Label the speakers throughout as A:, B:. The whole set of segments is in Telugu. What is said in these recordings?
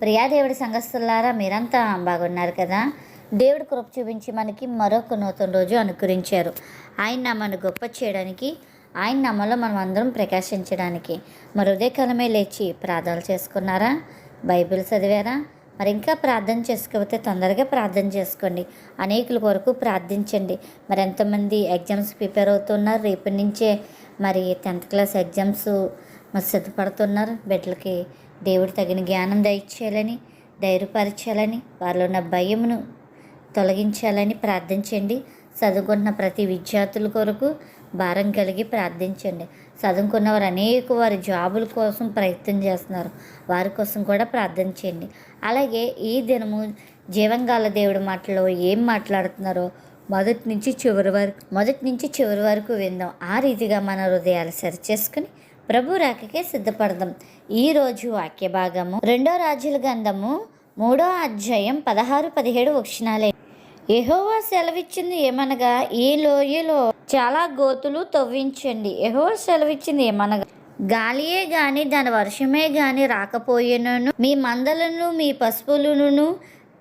A: ప్రియాదేవుడి సంఘస్థులారా మీరంతా బాగున్నారు కదా? దేవుడు కృప చూపించి మనకి మరొక నూతన రోజు అనుకరించారు. ఆయన నమ్మను గొప్ప చేయడానికి ఆయన నామంలో మనం అందరం ప్రకాశించడానికి. మరి ఉదయకాలమే లేచి ప్రార్థనలు చేసుకున్నారా? బైబిల్ చదివారా? మరి ఇంకా ప్రార్థన చేసుకోకపోతే తొందరగా ప్రార్థన చేసుకోండి. అనేకుల కొరకు ప్రార్థించండి. మరి ఎంతమంది ఎగ్జామ్స్ ప్రిపేర్ అవుతున్నారు? రేపటి నుంచే మరి టెన్త్ క్లాస్ ఎగ్జామ్స్ మరి సిద్ధపడుతున్నారు? బిడ్డలకి దేవుడు తగిన జ్ఞానం దయచేయాలని ధైర్యపరచాలని వారిలో ఉన్న భయమును తొలగించాలని ప్రార్థించండి. చదువుకున్న ప్రతి విద్యార్థుల కొరకు భారం కలిగి ప్రార్థించండి. చదువుకున్న వారు అనేక వారి జాబుల కోసం ప్రయత్నం చేస్తున్నారు. వారి కోసం కూడా ప్రార్థన చేయండి. అలాగే ఈ దినము జీవంగాల దేవుడి మాటలో ఏం మాట్లాడుతున్నారో మొదటి నుంచి చివరి వరకు మొదటి నుంచి చివరి వరకు విందాం. ఆ రీతిగా మన హృదయాలు సరి చేసుకుని ప్రభు రాకకే సిద్ధపడదాం. ఈరోజు వాక్య భాగము రెండో రాజుల గంధము మూడో అధ్యాయం పదహారు పదిహేడు వక్షణాలే ఎహోవా సెలవిచ్చింది ఏమనగా ఈ లోయలో చాలా గోతులు తవ్వించండి. ఎహోవా సెలవిచ్చింది ఏమనగా గాలియే గాని దాని వర్షమే గాని రాకపోయేనను. మీ మందలను మీ పసుపులను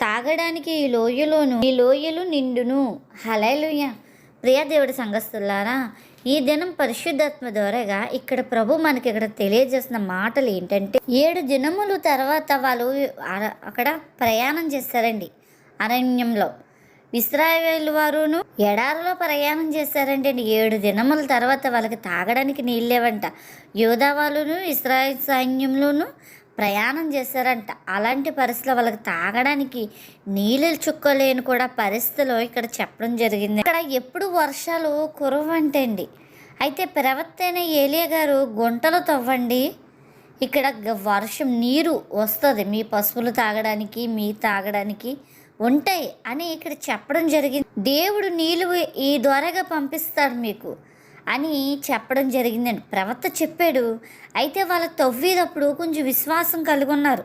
A: తాగడానికి ఈ లోయలోను ఈ లోయలు నిండును. హలేలుయ ప్రియదేవుడి సంఘస్థులారా ఈ దినం పరిశుద్ధాత్మ ద్వారాగా ఇక్కడ ప్రభు మనకి ఇక్కడ తెలియజేసిన మాటలు ఏంటంటే ఏడు దినములు తర్వాత వాళ్ళు అర- అక్కడ ప్రయాణం చేస్తారండి అరణ్యంలో. ఇస్రాయేల్ వారును ఎడారిలో ప్రయాణం చేశారంటే ఏడు దినముల తర్వాత వాళ్ళకి తాగడానికి నీళ్ళేవంట యోధా వాళ్ళును ఇస్రాయేల్ సైన్యంలోను ప్రయాణం చేశారంట. అలాంటి పరిస్థితుల్లో వాళ్ళకి తాగడానికి నీళ్ళు చుక్కలేని కూడా పరిస్థితులు ఇక్కడ చెప్పడం జరిగింది. ఇక్కడ ఎప్పుడు వర్షాలు కురవంటండి. అయితే ప్రవక్త అయిన ఏలియా గారు గుంటలు తవ్వండి. ఇక్కడ వర్షం నీరు వస్తుంది. మీ పశువులు తాగడానికి మీ తాగడానికి ఉంటాయి అని ఇక్కడ చెప్పడం జరిగింది. దేవుడు నీళ్ళు ఈ ద్వారాగా పంపిస్తాడు మీకు. అని చెప్పడం జరిగిందండి. ప్రవక్త చెప్పాడు అయితే వాళ్ళ తవ్వేటప్పుడు కొంచెం విశ్వాసం కలిగి ఉన్నారు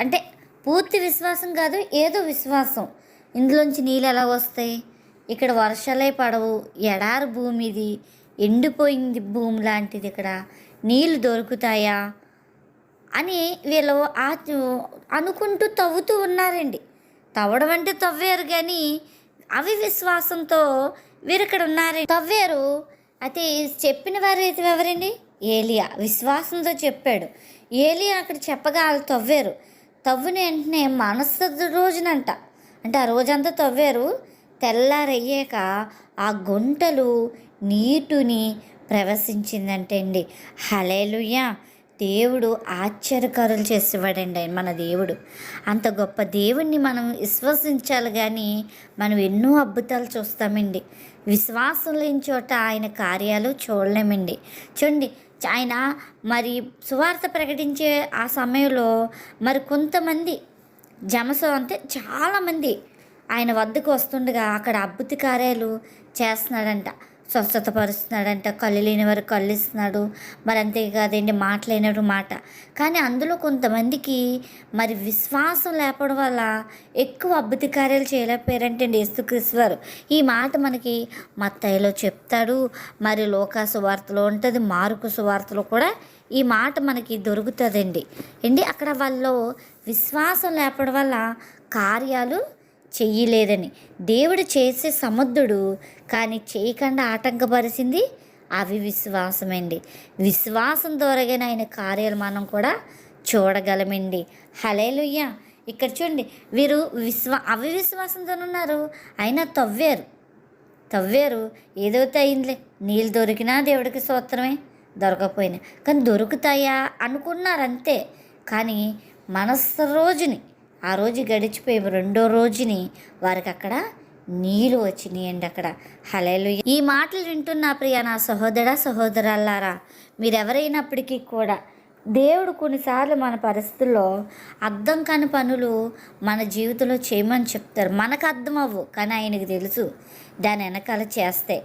A: అంటే పూర్తి విశ్వాసం కాదు ఏదో విశ్వాసం. ఇందులోంచి నీళ్ళు ఎలా వస్తాయి? ఇక్కడ వర్షాలే పడవు ఎడారి భూమి ఇది ఎండిపోయింది భూమి లాంటిది ఇక్కడ. నీళ్ళు దొరుకుతాయా? అని వీళ్ళు ఆ అనుకుంటూ తవ్వుతూ ఉన్నారండి. తవ్వడం అంటే తవ్వారు కానీ అవి విశ్వాసంతో వీరు ఇక్కడ ఉన్నారు తవ్వారు అయితే చెప్పిన వారు అయితే ఎవరండి? ఏలియా. విశ్వాసంతో చెప్పాడు. ఏలియా అక్కడ చెప్పగా వాళ్ళు తవ్వారు. తవ్విన వెంటనే మనసు రోజునంట. అంటే ఆ రోజంతా తవ్వారు. తెల్లారయ్యాక ఆ గుంటలు నీటిని ప్రవశించిందంటే అండి. హలేలుయ్యా దేవుడు ఆశ్చర్యకరులు చేసేవాడండి ఆయన మన దేవుడు. అంత గొప్ప దేవుణ్ణి మనం విశ్వసించాలి కానీ మనం ఎన్నో అద్భుతాలు చూస్తామండి. విశ్వాసం లేని చోట ఆయన కార్యాలు చూడలేమండి. చూడండి ఆయన మరి సువార్త ప్రకటించే ఆ సమయంలో మరి కొంతమంది జమసో అంటే చాలామంది ఆయన వద్దకు వస్తుండగా అక్కడ అద్భుత కార్యాలు చేస్తున్నాడంట. స్వస్థతపరుస్తున్నాడంట కళ్ళు లేని వారు కళ్ళు ఇస్తున్నాడు మరి అంతేకాదండి మాట. లేనప్పుడు మాట కానీ అందులో కొంతమందికి మరి విశ్వాసం లేపడం వల్ల ఎక్కువ అభివృద్ధి కార్యాలు చేయలేకపోయారంటే యేసుక్రీస్తు వారు. ఈ మాట మనకి మత్తయ్యలో చెప్తాడు. మరి లోకా సువార్తలో ఉంటుంది మారుకు సువార్తలో కూడా ఈ మాట మనకి దొరుకుతుందండి. ఏంటి? అక్కడ వాళ్ళు విశ్వాసం లేపడం వల్ల కార్యాలు చెయ్యలేదని. దేవుడు చేసే సముద్రుడు కానీ చేయకుండా ఆటంకపరిచింది అవి విశ్వాసమండి. విశ్వాసం ద్వారాగానే ఆయన కార్యాలు మనం కూడా చూడగలమండి. హలేలుయ్య ఇక్కడ చూడండి వీరు విశ్వా అవివిశ్వాసంతో ఉన్నారు అయినా తవ్వారు. తవ్వారు. ఏదైతే అయిందిలే. నీళ్ళు దొరికినా దేవుడికి సూత్రమే దొరకపోయినా. కానీ దొరుకుతాయా అనుకున్నారు అంతే కానీ మనస్సు రోజుని ఆ రోజు గడిచిపోయి రెండో రోజుని వారికి అక్కడ నీళ్ళు వచ్చినాయండి అక్కడ. హలేలు ఈ మాటలు వింటున్న ప్రియ నా సహోదర సహోదరులారా మీరెవరైనప్పటికీ కూడా దేవుడు కొన్నిసార్లు మన పరిస్థితుల్లో అర్థం కాని పనులు మన జీవితంలో చేయమని చెప్తారు. మనకు అర్థం అవ్వు కానీ ఆయనకి తెలుసు. దాని వెనకాల చేస్తే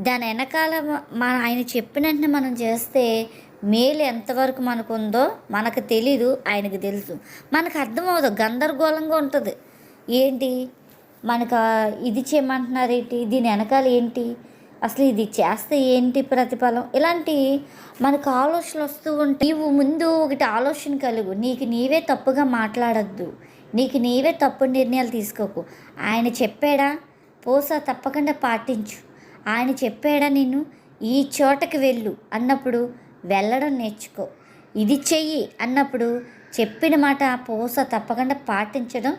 A: దాని వెనకాల మన ఆయన చెప్పిన వెంటనే మనం చేస్తే మేలు ఎంతవరకు మనకు ఉందో మనకు తెలీదు ఆయనకు తెలుసు. మనకు అర్థం అవ్వదు గందరగోళంగా ఉంటుంది. ఏంటి? మనకు ఇది చేయమంటున్నారు ఏంటి దీని వెనకాల ఏంటి? అసలు ఇది చేస్తే ఏంటి ప్రతిఫలం? ఇలాంటి మనకు ఆలోచనలు వస్తూ ఉంటే నీవు ముందు ఒకటి ఆలోచన కలుగు. నీకు నీవే తప్పుగా మాట్లాడద్దు. నీకు నీవే తప్పు నిర్ణయాలు తీసుకోకు. ఆయన చెప్పాడా? పోసా తప్పకుండా పాటించు. ఆయన చెప్పాడా నేను ఈ చోటకి వెళ్ళు అన్నప్పుడు వెళ్ళడం నేర్చుకో. ఇది చెయ్యి అన్నప్పుడు చెప్పిన మాట పూస తప్పకుండా పాటించడం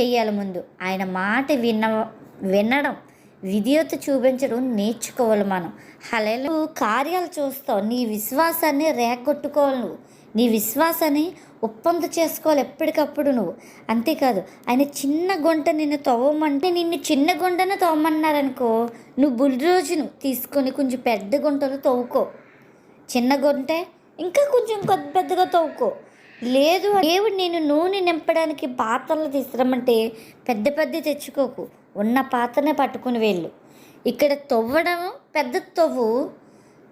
A: చెయ్యాలి ముందు. ఆయన మాట విన్న వినడం విధేయత చూపించడం నేర్చుకోవాలి మనం. హలేలు కార్యాలు చూస్తావు. నీ విశ్వాసాన్ని రేగొట్టుకోవాలి నువ్వు. నీ విశ్వాసాన్ని ఒప్పంద చేసుకోవాలి ఎప్పటికప్పుడు నువ్వు. అంతేకాదు ఆయన చిన్న గుంట నిన్ను తవ్వమంటే నిన్ను చిన్న గుంటను తవ్వమన్నారనుకో నువ్వు బుల్రోజును తీసుకొని కొంచెం పెద్ద గుంటలు తవ్వుకో. చిన్న గుంటే ఇంకా కొంచెం కొద్ది పెద్దగా తవ్వుకో. లేదు దేవుడు నేను నూనె నింపడానికి పాత్రలు తీసుకురమ్మంటే పెద్ద పెద్ద తెచ్చుకోకు. ఉన్న పాత్రనే పట్టుకుని వెళ్ళు. ఇక్కడ తవ్వడం పెద్ద తవ్వు.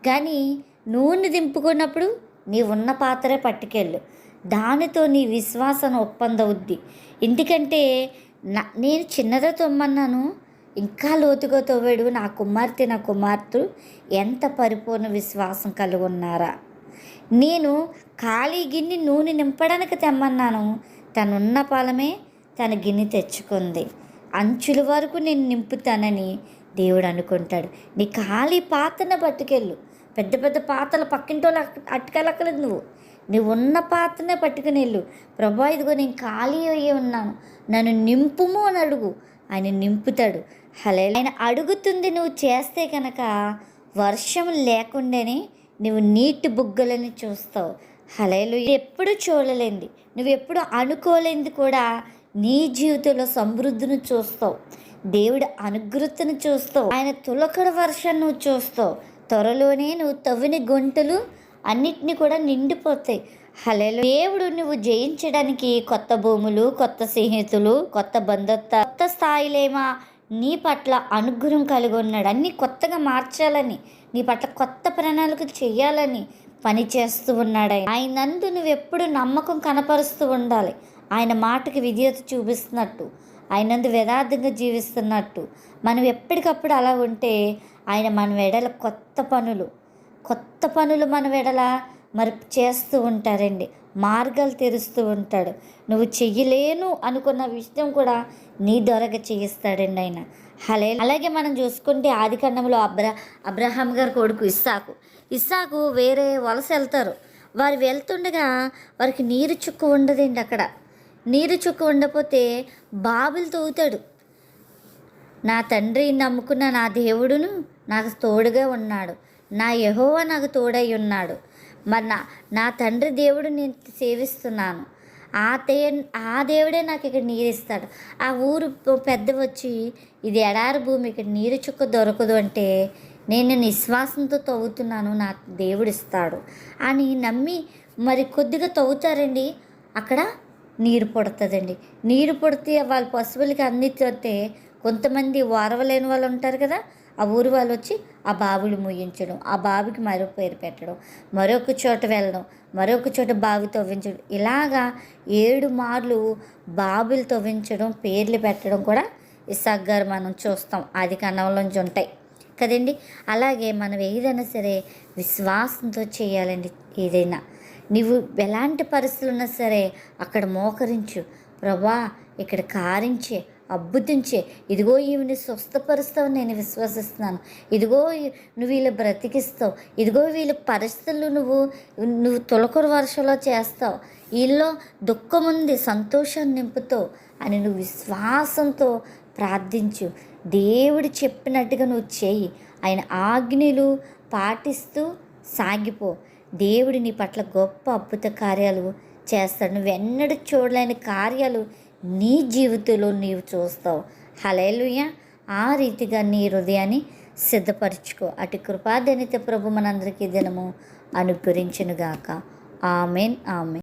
A: కానీ నూనె దింపుకున్నప్పుడు నీ ఉన్న పాత్రే పట్టుకెళ్ళు. దానితో నీ విశ్వాసం ఒప్పందవుద్ది. ఎందుకంటే నా నేను చిన్నదే తొమ్మన్నాను. ఇంకా లోతుగా తవ్వాడు నా కుమార్తె నా కుమార్తె ఎంత పరిపూర్ణ విశ్వాసం కలిగి ఉన్నారా? నేను ఖాళీ గిన్నె నూనె నింపడానికి తెమ్మన్నాను. తనున్న పాలమే తన గిన్నె తెచ్చుకుంది. అంచుల వరకు నేను నింపుతానని దేవుడు అనుకుంటాడు. నీ ఖాళీ పాత్రను పట్టుకెళ్ళు. పెద్ద పెద్ద పాత్రలు పక్కింటో అట్టుకెళ్ళక్కలేదు నువ్వు నువ్వు. ఉన్న పాత్రనే పట్టుకుని వెళ్ళు. ప్రభా ఇదిగో నేను ఖాళీ అయ్యి ఉన్నాను. నన్ను నింపుము అని అడుగు. ఆయన నింపుతాడు. హలే ఆయన అడుగుతుంది నువ్వు చేస్తే కనుక వర్షం లేకుండానే నువ్వు నీటి బుగ్గలని చూస్తావు. హలేలు ఎప్పుడు చూడలేంది. నువ్వు ఎప్పుడు అనుకోలేంది కూడా నీ జీవితంలో సమృద్ధిని చూస్తావు. దేవుడి అనుగ్రతను చూస్తావు. ఆయన తులకడ వర్షం నువ్వు చూస్తావు. త్వరలోనే నువ్వు తవ్విన గుంటలు అన్నిటిని కూడా నిండిపోతాయి. హలేలు దేవుడు నువ్వు జయించడానికి కొత్త భూములు కొత్త స్నేహితులు కొత్త బంధుత్వ కొత్త స్థాయిలేమా నీ పట్ల అనుగ్రహం కలిగి ఉన్నాడు అన్నీ కొత్తగా మార్చాలని నీ పట్ల కొత్త ప్రణాళిక చేయాలని పని చేస్తూ ఉన్నాడు ఆయన. ఆయన నందు నువ్వు ఎప్పుడు నమ్మకం కనపరుస్తూ ఉండాలి. ఆయన మాటకి విధేయత చూపిస్తున్నట్టు ఆయనందు యథార్థంగా జీవిస్తున్నట్టు. మనం ఎప్పటికప్పుడు అలా ఉంటే ఆయన మన వెడల కొత్త పనులు కొత్త పనులు మన వెడల మరి చేస్తూ ఉంటారండి. మార్గాలు తెరుస్తూ ఉంటాడు. నువ్వు చెయ్యలేను అనుకున్న విషయం కూడా నీ దొరగా చేయిస్తాడండి ఆయన. హలే అలాగే మనం చూసుకుంటే ఆది ఖండంలో అబ్రా అబ్రహాం గారి కొడుకు ఇస్సాకు. ఇస్సాకు వేరే వలస వెళ్తారు. వారు వెళ్తుండగా వారికి నీరు చుక్కు ఉండదండి అక్కడ. నీరు చుక్కు ఉండకపోతే బాబులు తవ్వుతాడు. నా తండ్రి నమ్ముకున్న నా దేవుడును నాకు తోడుగా ఉన్నాడు. నా యహోవా నాకు తోడై ఉన్నాడు. మరి నా నా తండ్రి దేవుడు నేను సేవిస్తున్నాను. ఆ దే ఆ దేవుడే నాకు ఇక్కడ నీరు ఇస్తాడు ఆ ఊరు పెద్ద వచ్చి ఇది ఎడారి భూమి ఇక్కడ నీరు చుక్క దొరకదు అంటే నేను నిశ్వాసంతో తవ్వుతున్నాను నాకు దేవుడు ఇస్తాడు అని నమ్మి మరి కొద్దిగా తవ్వుతారండి. అక్కడ నీరు పుడుతుందండి. నీరు పుడితే వాళ్ళ పశువులకి అందితే కొంతమంది ఓరవలేని వాళ్ళు ఉంటారు కదా ఆ ఊరు వాళ్ళు వచ్చి ఆ బావులు ముయించడం ఆ బావికి మరో పేరు పెట్టడం మరొక చోట వెళ్ళడం మరొక చోట బావి తవ్వించడం. ఇలాగా ఏడు మార్లు బావులు తవ్వించడం పేర్లు పెట్టడం కూడా ఇసాక్ గారు మనం చూస్తాం. ఆది కన్నంలోంచి ఉంటాయి. కదండి? అలాగే మనం ఏదైనా సరే విశ్వాసంతో చేయాలండి ఏదైనా. నువ్వు ఎలాంటి పరిస్థితులు ఉన్నా సరే అక్కడ మోకరించు. ప్రభా ఇక్కడ కారించే అద్భుతించే ఇదిగో ఈవిని స్వస్థపరుస్తావు నేను విశ్వసిస్తున్నాను. ఇదిగో నువ్వు వీళ్ళు బ్రతికిస్తావు. ఇదిగో వీళ్ళ పరిస్థితులు నువ్వు నువ్వు తొలకరు వర్షంలో చేస్తావు. వీళ్ళలో దుఃఖం ఉంది సంతోషాన్ని నింపుతావు అని నువ్వు విశ్వాసంతో ప్రార్థించు. దేవుడు చెప్పినట్టుగా నువ్వు చేయి. ఆయన ఆజ్ఞలు పాటిస్తూ సాగిపో. దేవుడు నీ పట్ల గొప్ప అద్భుత కార్యాలు చేస్తాడు. నువ్వెన్నడూ చూడలేని కార్యాలు నీ జీవితంలో నీవు చూస్తావు. హలేలుయ ఆ రీతిగా నీ హృదయాన్ని సిద్ధపరచుకో. అటు కృపాదనిత ప్రభు మనందరికీ దినము అనుగ్రహించునుగాక. Amen amen.